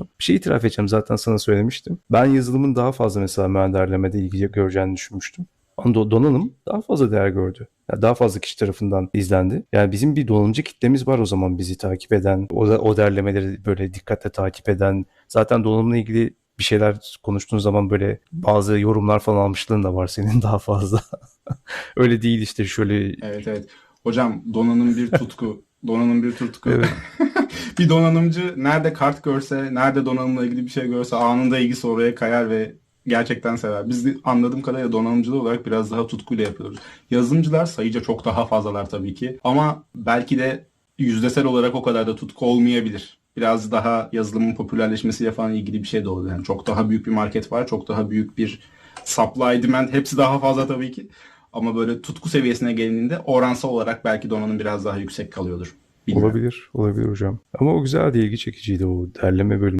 Bir şey itiraf edeceğim zaten sana söylemiştim. Ben yazılımın daha fazla mesela mühendislerlemede ilgi göreceğini düşünmüştüm. Ama do- donanım daha fazla değer gördü. Yani daha fazla kişi tarafından izlendi. Yani bizim bir donanımcı kitlemiz var o zaman bizi takip eden, o, o derlemeleri böyle dikkatle takip eden. Zaten donanımla ilgili bir şeyler konuştuğun zaman böyle bazı yorumlar falan almışlığın da var senin daha fazla. Öyle değil işte şöyle Evet evet. Hocam donanım bir tutku. Donanım bir tutku. Evet. bir donanımcı nerede kart görse, nerede donanımla ilgili bir şey görse anında ilgisi oraya kayar ve gerçekten sever. Biz de anladığım kadarıyla donanımcılar olarak biraz daha tutkuyla yapıyoruz. Yazılımcılar sayıca çok daha fazlalar tabii ki. Ama belki de yüzdesel olarak o kadar da tutku olmayabilir. Biraz daha yazılımın popülerleşmesiyle falan ilgili bir şey de olabilir. Yani çok daha büyük bir market var. Çok daha büyük bir supply demand. Hepsi daha fazla tabii ki. Ama böyle tutku seviyesine gelindiğinde oransal olarak belki donanım biraz daha yüksek kalıyordur. Bilmiyorum. olabilir, olabilir hocam. Ama o güzeldi, ilgi çekiciydi o derleme bölümü.